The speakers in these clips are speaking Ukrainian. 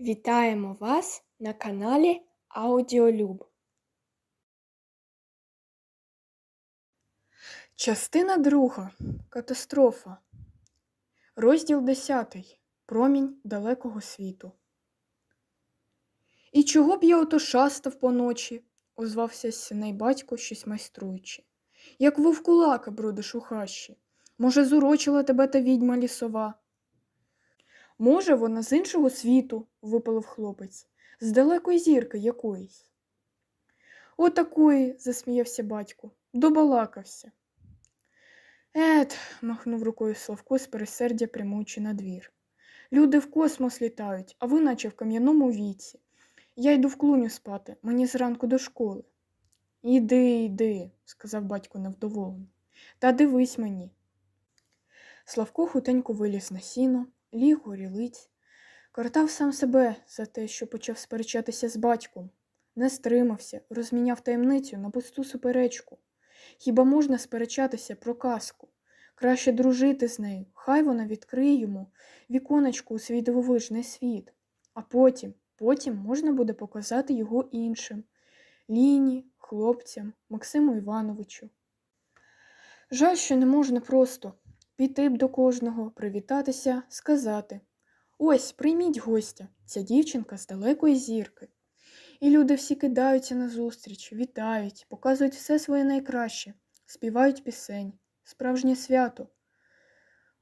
Вітаємо вас на каналі Аудіолюб. Частина друга. Катастрофа. Розділ 10. Промінь далекого світу. І чого б я ото шастав поночі? озвався синей батько, щось майструючи. Як вовкулака бродиш у хащі. Може, зурочила тебе та відьма лісова? Може, вона з іншого світу, випалив хлопець, з далекої зірки якоїсь. Отакої, засміявся батько, добалакався. Ет, махнув рукою Славко з пересердя прямуючи на двір. Люди в космос літають, а ви наче в кам'яному віці. Я йду в клуню спати, мені зранку до школи. Іди, іди, сказав батько невдоволений. Та дивись мені. Славко хутенько виліз на сіно, ліг у рілиць, картав сам себе за те, що почав сперечатися з батьком, не стримався, розміняв таємницю на пусту суперечку. Хіба можна сперечатися про казку? Краще дружити з нею, хай вона відкриє йому віконечку у свій дивовижний світ, а потім, потім можна буде показати його іншим Ліні, хлопцям, Максиму Івановичу. Жаль, що не можна просто піти б до кожного, привітатися, сказати Ось, прийміть гостя, ця дівчинка з далекої зірки. І люди всі кидаються назустріч, вітають, показують все своє найкраще, співають пісень, справжнє свято.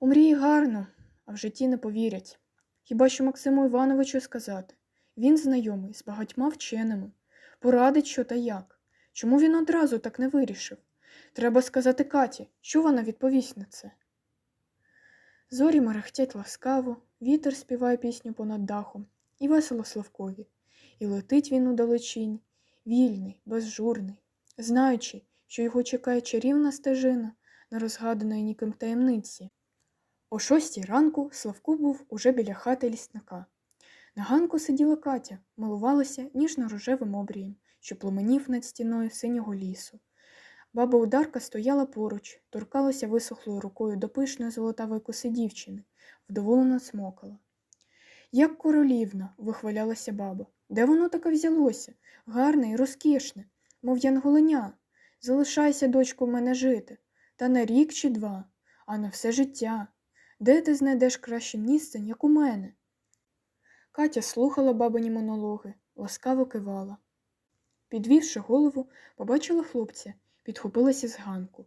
У мрії гарно, а в житті не повірять. Хіба що Максиму Івановичу сказати він знайомий з багатьма вченими, порадить, що та як. Чому він одразу так не вирішив? Треба сказати Каті, що вона відповість на це. Зорі мерехтять ласкаво, вітер співає пісню понад дахом, і весело Славкові, і летить він удалечінь, вільний, безжурний, знаючи, що його чекає чарівна стежина на розгаданої ніким таємниці. О шостій ранку Славко був уже біля хати лісника. На ганку сиділа Катя, милувалася ніжно-рожевим обрієм, що пломенів над стіною синього лісу. Баба ударка стояла поруч, торкалася висохлою рукою до пишної золотавої коси дівчини, вдоволено смокала. Як королівна, вихвалялася баба, де воно таке взялося? Гарне і розкішне, мов янголеня. Залишайся, дочко, в мене жити, та на рік чи два, а на все життя. Де ти знайдеш краще місце, як у мене? Катя слухала бабині монологи, ласкаво кивала. Підвівши голову, побачила хлопця, підхопилася з ганку.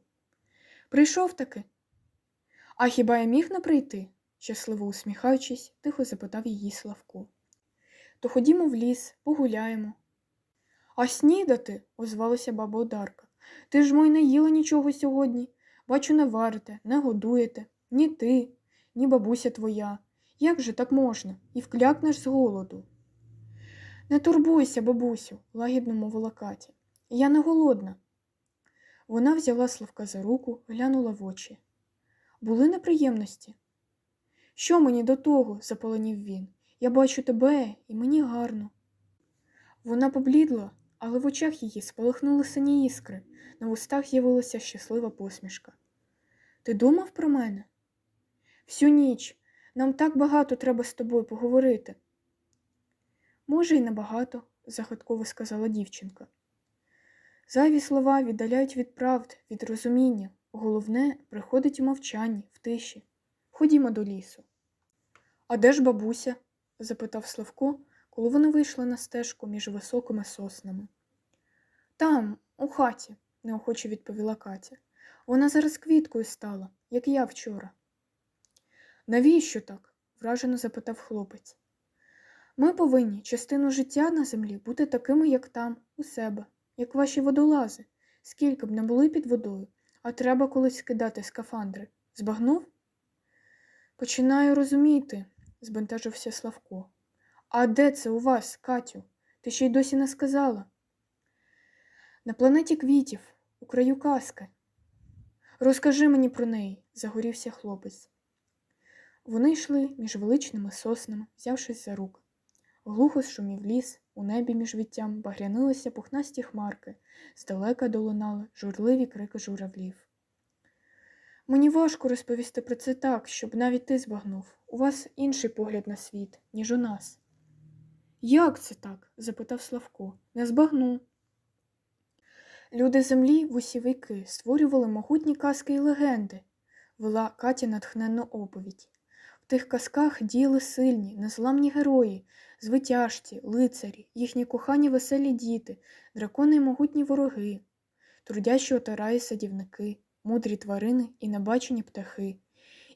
Прийшов таки. А хіба я міг не прийти? щасливо усміхаючись, тихо запитав її Славко. То ходімо в ліс, погуляємо. А снідати, озвалася баба Одарка. Ти ж мой не їла нічого сьогодні. Бачу, не варите, не годуєте, ні ти, ні бабуся твоя. Як же так можна? І вклякнеш з голоду. Не турбуйся, бабусю, лагідно мовила Катя. Я не голодна. Вона взяла Славка за руку, глянула в очі. Були неприємності. Що мені до того? запаленів він. Я бачу тебе, і мені гарно. Вона поблідла, але в очах її спалахнули сині іскри, на устах з'явилася щаслива посмішка. Ти думав про мене? Всю ніч. Нам так багато треба з тобою поговорити. Може, й небагато, захитково сказала дівчинка. Зайві слова віддаляють від правд, від розуміння. Головне приходить у мовчанні, в тиші. Ходімо до лісу. А де ж бабуся? запитав Славко, коли вони вийшли на стежку між високими соснами. Там, у хаті, неохоче відповіла Катя. Вона зараз квіткою стала, як я вчора. Навіщо так? вражено запитав хлопець. Ми повинні частину життя на землі бути такими, як там, у себе, як ваші водолази, скільки б не були під водою, а треба колись скидати скафандри. Збагнув? Починаю розуміти, збентежився Славко. А де це у вас, Катю? Ти ще й досі не сказала? На планеті квітів, у краю казки. Розкажи мені про неї, загорівся хлопець. Вони йшли між величними соснами, взявшись за руки. Глухо шумів ліс, у небі між віттям багрянилися пухнасті хмарки, здалека долунали журливі крики журавлів. Мені важко розповісти про це так, щоб навіть ти збагнув. У вас інший погляд на світ, ніж у нас. Як це так? запитав Славко. Не збагну. Люди землі, вусівики, створювали могутні казки і легенди, вела Катя натхненну оповідь. Тих казках діяли сильні, незламні герої, звитяжці, лицарі, їхні кохані веселі діти, дракони й могутні вороги, трудящі отараї садівники, мудрі тварини і небачені птахи.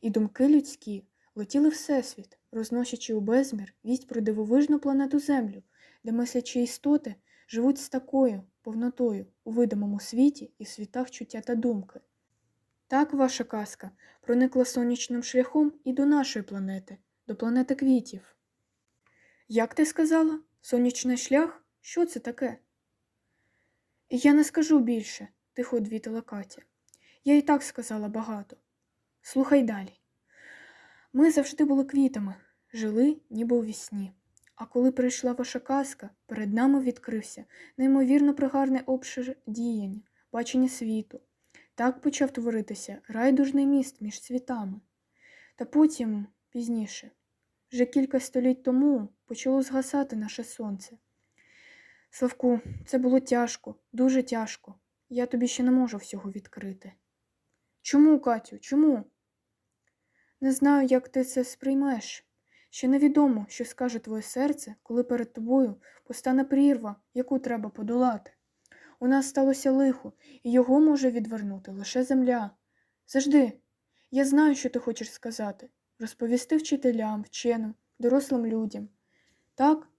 І думки людські летіли всесвіт, розносячи у безмір вість про дивовижну планету Землю, де мислячі істоти живуть з такою повнотою у видимому світі і світах чуття та думки. Так ваша казка проникла сонячним шляхом і до нашої планети, до планети квітів. Як ти сказала, сонячний шлях? Що це таке? Я не скажу більше, тихо одвітила Катя. Я і так сказала багато. Слухай далі. Ми завжди були квітами, жили, ніби у вісні. А коли прийшла ваша казка, перед нами відкрився неймовірно пригарний обшир діяння, бачення світу. Так почав творитися райдужний міст між світами. Та потім, пізніше, вже кілька століть тому почало згасати наше сонце. Славку, це було тяжко, дуже тяжко. Я тобі ще не можу всього відкрити. Чому, Катю, чому? Не знаю, як ти це сприймеш. Ще невідомо, що скаже твоє серце, коли перед тобою постане прірва, яку треба подолати. У нас сталося лихо, і його може відвернути лише земля. Завжди, я знаю, що ти хочеш сказати розповісти вчителям, вченим, дорослим людям. Так?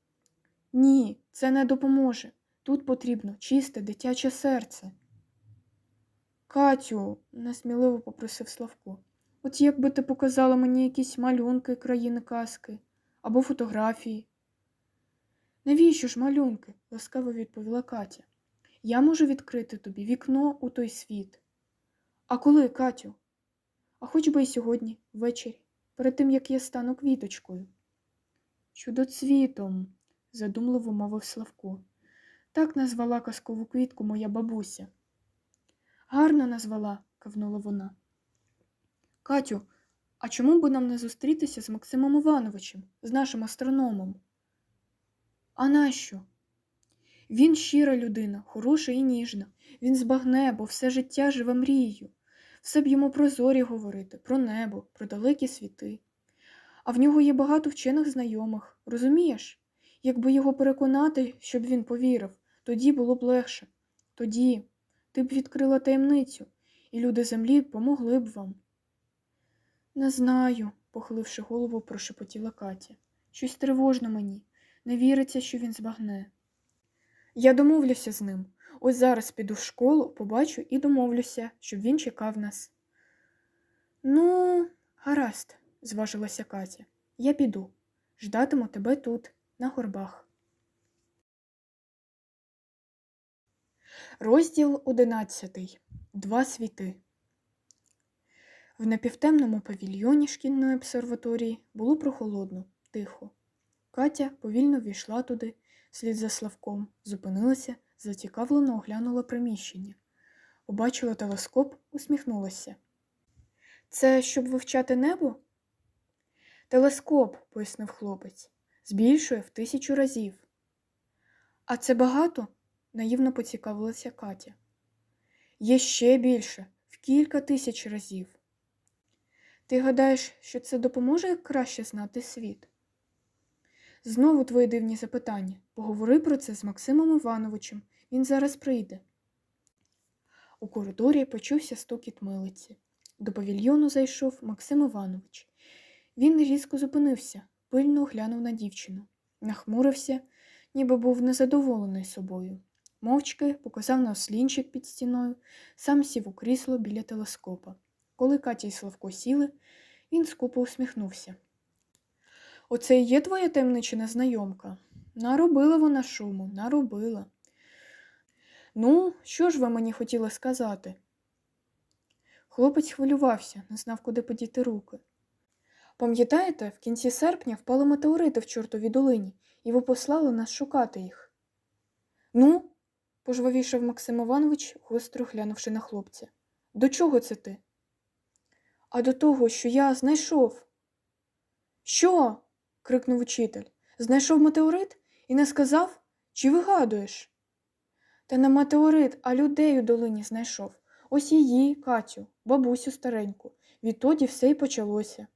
Ні, це не допоможе. Тут потрібно чисте дитяче серце. Катю, несміливо попросив Славко. От якби ти показала мені якісь малюнки країни казки або фотографії. Навіщо ж малюнки? ласкаво відповіла Катя. Я можу відкрити тобі вікно у той світ. А коли, Катю? А хоч би й сьогодні, ввечері, перед тим як я стану квіточкою. Чудоцвітом, задумливо мовив Славко. Так назвала казкову квітку моя бабуся. Гарно назвала, кивнула вона. Катю, а чому би нам не зустрітися з Максимом Івановичем, з нашим астрономом? А нащо? Він щира людина, хороша і ніжна. Він збагне, бо все життя живе мрією. Все б йому про зорі говорити, про небо, про далекі світи. А в нього є багато вчених знайомих, розумієш? Якби його переконати, щоб він повірив, тоді було б легше. Тоді ти б відкрила таємницю, і люди землі помогли б вам. Не знаю, похиливши голову, прошепотіла Катя. Щось тривожно мені. Не віриться, що він збагне. Я домовлюся з ним. Ось зараз піду в школу, побачу і домовлюся, щоб він чекав нас. Ну, гаразд, зважилася Катя. Я піду. Ждатиму тебе тут, на горбах. Розділ одинадцятий. Два світи. В напівтемному павільйоні шкільної обсерваторії було прохолодно, тихо. Катя повільно війшла туди, слід за Славком, зупинилася, зацікавлено оглянула приміщення. Побачила телескоп, усміхнулася. Це щоб вивчати небо? Телескоп, пояснив хлопець, збільшує в тисячу разів. А це багато? наївно поцікавилася Катя. Є ще більше, в кілька тисяч разів. Ти гадаєш, що це допоможе краще знати світ? Знову твої дивні запитання. Поговори про це з Максимом Івановичем. Він зараз прийде. У коридорі почувся стукіт милиці. До павільйону зайшов Максим Іванович. Він різко зупинився, пильно оглянув на дівчину, нахмурився, ніби був незадоволений собою. Мовчки показав на ослінчик під стіною, сам сів у крісло біля телескопа. Коли Катя й Славко сіли, він скупо усміхнувся. Оце і є твоя таємнича незнайомка? Наробила вона шуму, наробила. Ну, що ж ви мені хотіли сказати? Хлопець хвилювався, не знав, куди подіти руки. Пам'ятаєте, в кінці серпня впали метеорити в чортовій долині, і ви послали нас шукати їх. Ну, пожвавішав Максим Іванович, гостро глянувши на хлопця. До чого це ти? А до того, що я знайшов. Що? Крикнув учитель. Знайшов метеорит? І не сказав, чи вигадуєш? Та не метеорит, а людей у долині знайшов. Ось її, Катю, бабусю стареньку. Відтоді все й почалося.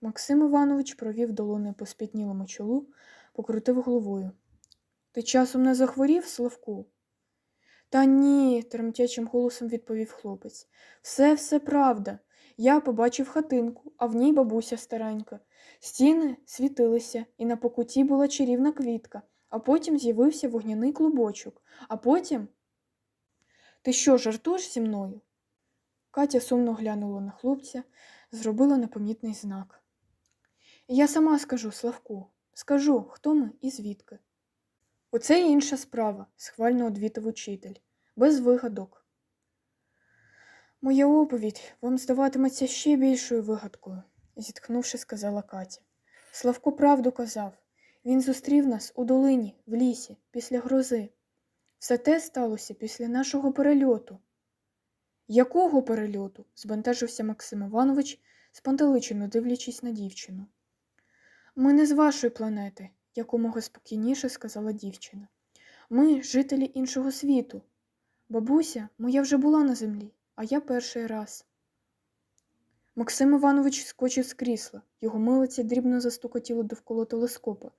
Максим Іванович провів долоною по спітнілому чолу, покрутив головою. Ти часом не захворів, Славку? Та ні, тремтячим голосом відповів хлопець. Все, все правда. Я побачив хатинку, а в ній бабуся старенька. Стіни світилися, і на покуті була чарівна квітка, а потім з'явився вогняний клубочок, а потім. Ти що, жартуєш зі мною? Катя сумно глянула на хлопця, зробила непомітний знак. Я сама скажу, Славку, скажу, хто ми і звідки. Оце інша справа, схвально одвітив учитель, без вигадок. Моя оповідь вам здаватиметься ще більшою вигадкою, зітхнувши, сказала Катя. Славко правду казав. Він зустрів нас у долині, в лісі, після грози. Все те сталося після нашого перельоту. Якого перельоту? збентежився Максим Іванович, спантеличено дивлячись на дівчину. Ми не з вашої планети, якомога спокійніше сказала дівчина. Ми жителі іншого світу. Бабуся, моя вже була на землі, а я перший раз. Максим Іванович скочив з крісла, його милиця дрібно застукотіло довкола телескопа.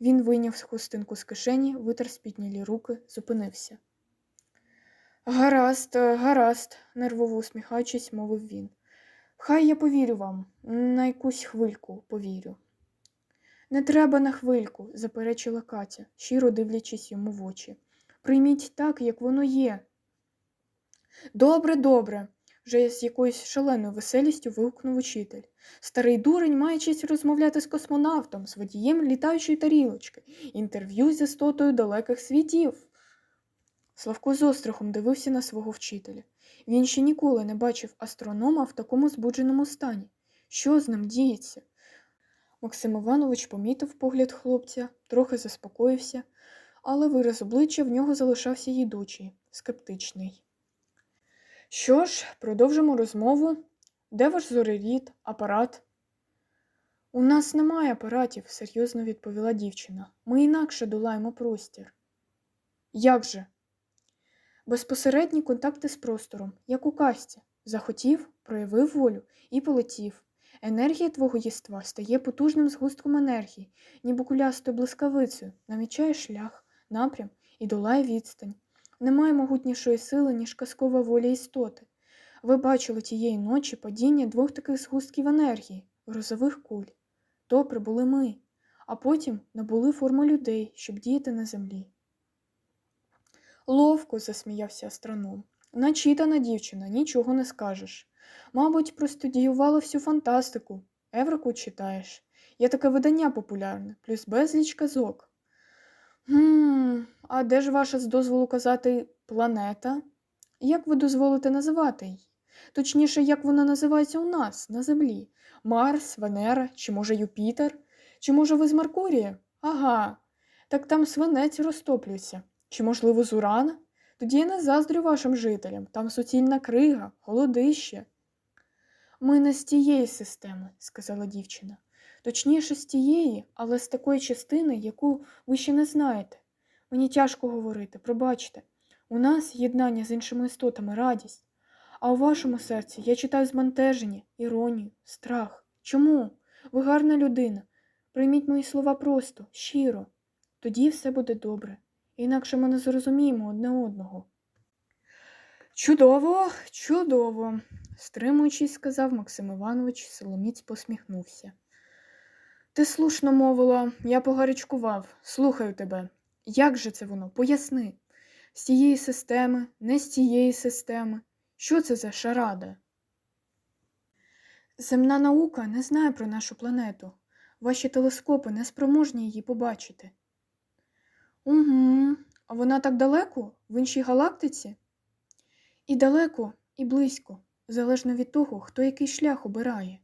Він вийняв хустинку з кишені, витер спітнілі руки, зупинився. Гаразд, гаразд, нервово усміхаючись, мовив він. Хай я повірю вам, на якусь хвильку повірю. Не треба на хвильку, заперечила Катя, щиро дивлячись йому в очі. Прийміть так, як воно є. Добре, добре, вже з якоюсь шаленою веселістю вигукнув учитель. Старий дурень має честь розмовляти з космонавтом, з водієм літаючої тарілочки, інтерв'ю з істотою далеких світів. Славко з острахом дивився на свого вчителя. Він ще ніколи не бачив астронома в такому збудженому стані. Що з ним діється? Максим Іванович помітив погляд хлопця, трохи заспокоївся, але вираз обличчя в нього залишався їдучий, скептичний. Що ж, продовжимо розмову. Де ваш зореліт, апарат? У нас немає апаратів, серйозно відповіла дівчина. Ми інакше долаємо простір. Як же? Безпосередні контакти з простором, як у касті. Захотів, проявив волю і полетів. Енергія твого єства стає потужним згустком енергії, ніби кулястою блискавицею, намічає шлях, напрям і долає відстань. Немає могутнішої сили, ніж казкова воля істоти. Ви бачили тієї ночі падіння двох таких згустків енергії, грозових куль. То прибули ми, а потім набули форму людей, щоб діяти на землі. Ловко, засміявся астроном. Начитана дівчина, нічого не скажеш. Мабуть, простудіювала всю фантастику. Еврику читаєш. Є таке видання популярне, плюс безліч казок. Гм, а де ж ваша з дозволу казати планета? Як ви дозволите називати її? Точніше, як вона називається у нас, на Землі? Марс, Венера, чи може Юпітер? Чи може ви з Меркурія? Ага, так там свинець розтоплюється. Чи, можливо, з Урана? Тоді я не заздрю вашим жителям, там суцільна крига, голодище. Ми не з тієї системи, сказала дівчина. Точніше, з тієї, але з такої частини, яку ви ще не знаєте. Мені тяжко говорити, пробачте. У нас єднання з іншими істотами, радість. А у вашому серці я читаю збентеження, іронію, страх. Чому? Ви гарна людина. Прийміть мої слова просто, щиро. Тоді все буде добре. Інакше ми не зрозуміємо одне одного. Чудово, чудово, стримуючись, сказав Максим Іванович, Соломіць посміхнувся. Ти слушно мовила, я погарячкував, слухаю тебе. Як же це воно? Поясни. З тієї системи, не з тієї системи. Що це за шарада? Земна наука не знає про нашу планету. Ваші телескопи не спроможні її побачити. Угу, а вона так далеко, в іншій галактиці? І далеко, і близько, залежно від того, хто який шлях обирає.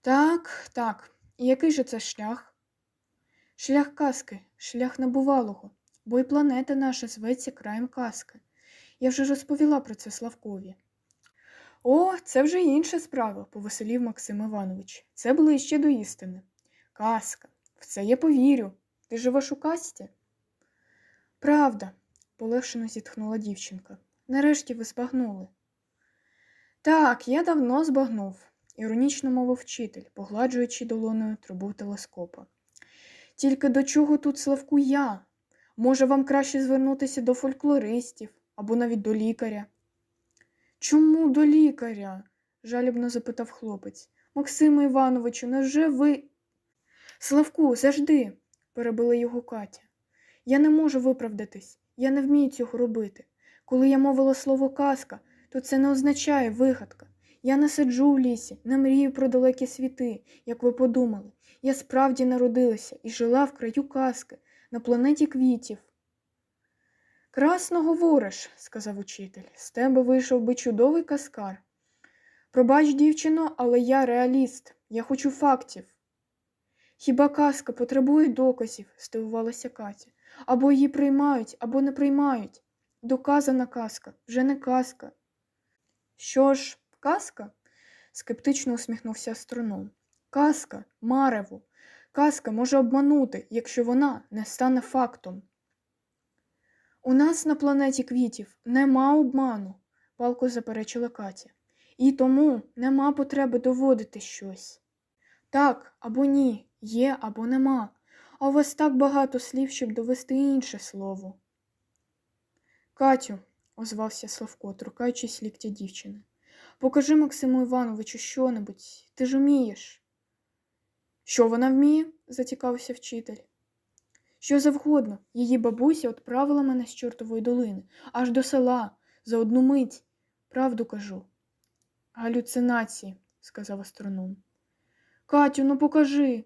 Так, так, і який же це шлях? Шлях казки, шлях набувалого, бо і планета наша зветься краєм казки. Я вже розповіла про це Славкові. О, це вже інша справа, повеселів Максим Іванович. Це ближче до істини. Казка, в це я повірю. Ти живеш у касті? Правда, полегшено зітхнула дівчинка. Нарешті ви збагнули. Так, я давно збагнув, іронічно мовив вчитель, погладжуючи долоною трубу телескопа. Тільки до чого тут Славку я? Може, вам краще звернутися до фольклористів або навіть до лікаря? Чому до лікаря? жалібно запитав хлопець. Максиме Івановичу, невже ви. Славку, завжди, перебила його Катя. Я не можу виправдатись, я не вмію цього робити. Коли я мовила слово казка, то це не означає вигадка. Я не сиджу в лісі, не мрію про далекі світи, як ви подумали. Я справді народилася і жила в краю казки, на планеті квітів. Красно говориш, сказав учитель, з тебе вийшов би чудовий каскар. Пробач, дівчино, але я реаліст, я хочу фактів. Хіба казка потребує доказів, здивувалася Катя. Або її приймають, або не приймають. Доказана казка, вже не казка. Що ж, казка? скептично усміхнувся астроном. Казка, марево. Казка може обманути, якщо вона не стане фактом. У нас на планеті квітів нема обману, палко заперечила Катя. І тому нема потреби доводити щось. Так або ні, є або нема, а у вас так багато слів, щоб довести інше слово. Катю, озвався Славко, торкаючись ліктя дівчини, покажи Максиму Івановичу що-небудь, ти ж умієш. Що вона вміє? зацікавився вчитель. Що завгодно, її бабуся відправила мене з чортової долини, аж до села, за одну мить. Правду кажу. Галюцинації, сказав астроном. Катю, ну покажи.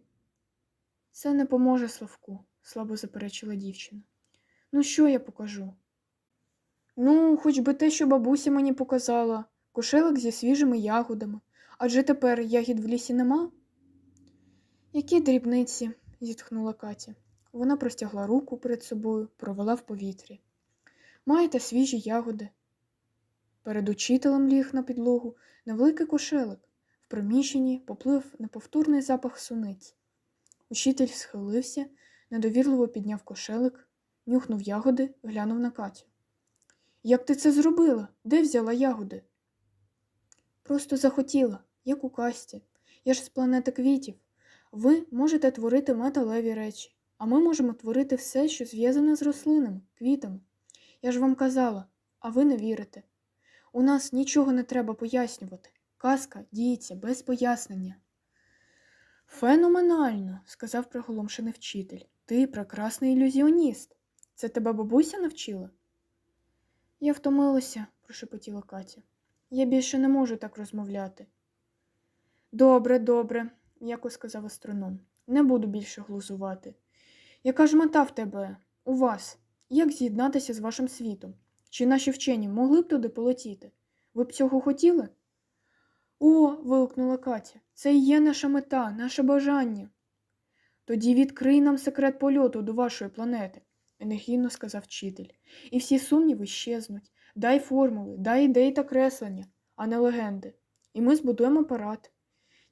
Це не поможе Славку, слабо заперечила дівчина. Ну, що я покажу? Ну, хоч би те, що бабуся мені показала, кошелик зі свіжими ягодами. Адже тепер ягід в лісі нема? Які дрібниці, зітхнула Катя. Вона простягла руку перед собою, провела в повітрі. Маєте свіжі ягоди. Перед учителем ліг на підлогу невеликий кошелик. В приміщенні поплив неповторний запах суниць. Учитель схилився, недовірливо підняв кошелик, нюхнув ягоди, глянув на Катю. Як ти це зробила? Де взяла ягоди? Просто захотіла, як у касті. Я ж з планети квітів. Ви можете творити металеві речі, а ми можемо творити все, що зв'язане з рослинами, квітами. Я ж вам казала, а ви не вірите. У нас нічого не треба пояснювати. Казка діється без пояснення. Феноменально, сказав приголомшений вчитель. Ти прекрасний ілюзіоніст. Це тебе бабуся навчила? Я втомилася, прошепотіла Катя. Я більше не можу так розмовляти. Добре, добре, м'яко сказав астроном. Не буду більше глузувати. Яка ж мета в тебе, у вас? Як з'єднатися з вашим світом? Чи наші вчені могли б туди полетіти? Ви б цього хотіли? О, вигукнула Катя, це і є наша мета, наше бажання. Тоді відкрий нам секрет польоту до вашої планети, енергійно сказав вчитель, і всі сумніви щезнуть. Дай формули, дай ідеї та креслення, а не легенди. І ми збудуємо апарат.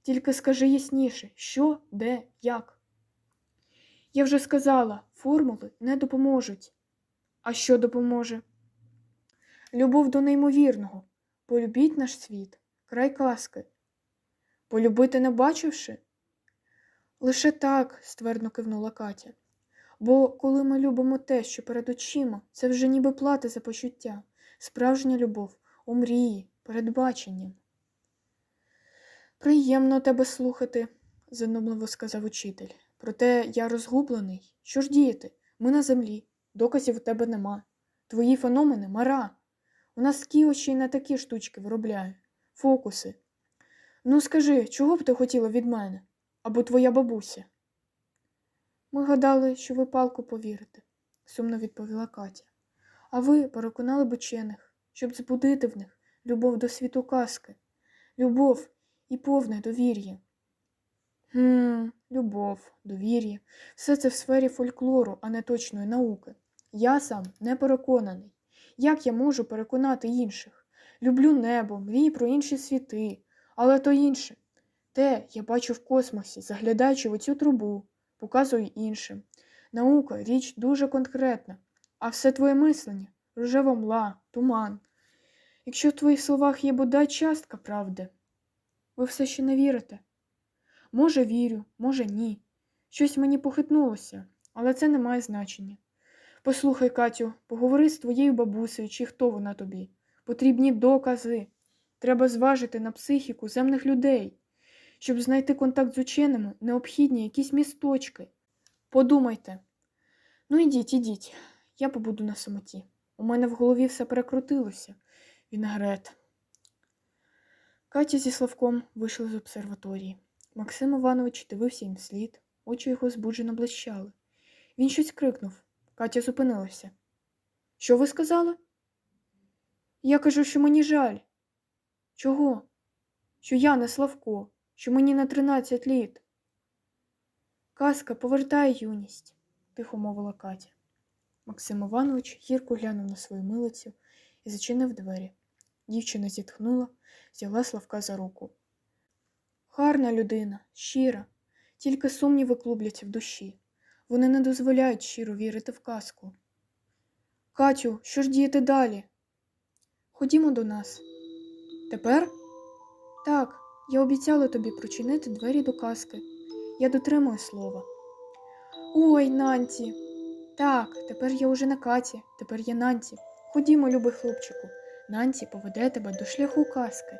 Тільки скажи ясніше, що, де, як. Я вже сказала, формули не допоможуть. А що допоможе? Любов до неймовірного. Полюбіть наш світ, край казки. Полюбити не бачивши? Лише так, ствердно кивнула Катя. Бо коли ми любимо те, що перед очима, це вже ніби плата за почуття, справжня любов у мрії, передбаченням. Приємно тебе слухати, занумливо сказав учитель. Проте я розгублений. Що ж діяти? Ми на землі, доказів у тебе нема. Твої феномени мара. У нас кіочі на такі штучки виробляє, фокуси. Ну, скажи, чого б ти хотіла від мене? Або твоя бабуся? Ми гадали, що ви палку повірите, сумно відповіла Катя. А ви переконали б щоб збудити в них любов до світу казки, любов і повне довір'я. Гм, любов, довір'я, все це в сфері фольклору, а не точної науки. Я сам не переконаний. Як я можу переконати інших? Люблю небо, мрію про інші світи, але то інше. Те я бачу в космосі, заглядаючи в оцю трубу, показую іншим. Наука річ дуже конкретна, а все твоє мислення рожева мла, туман. Якщо в твоїх словах є бодай частка правди, ви все ще не вірите. Може, вірю, може, ні. Щось мені похитнулося, але це не має значення. Послухай, Катю, поговори з твоєю бабусею, чи хто вона тобі. Потрібні докази. Треба зважити на психіку земних людей. Щоб знайти контакт з ученими, необхідні якісь місточки. Подумайте. Ну, ідіть, ідіть, я побуду на самоті. У мене в голові все перекрутилося. Вінегрет. Катя зі Славком вийшли з обсерваторії. Максим Іванович дивився їм вслід, очі його збуджено блищали. Він щось крикнув. Катя зупинилася. Що ви сказали? Я кажу, що мені жаль. Чого? Що я не Славко, що мені на тринадцять літ. Казка повертає юність, тихо мовила Катя. Максим Іванович гірко глянув на свою милицю і зачинив двері. Дівчина зітхнула, взяла Славка за руку. Гарна людина, щира, тільки сумніви клубляться в душі. Вони не дозволяють щиро вірити в казку. Катю, що ж діяти далі? Ходімо до нас. Тепер? Так, я обіцяла тобі прочинити двері до казки. Я дотримую слова. Ой, Нанті. Так, тепер я уже на Каті, тепер я Нанті. Ходімо, любий хлопчику. Нанті поведе тебе до шляху казки.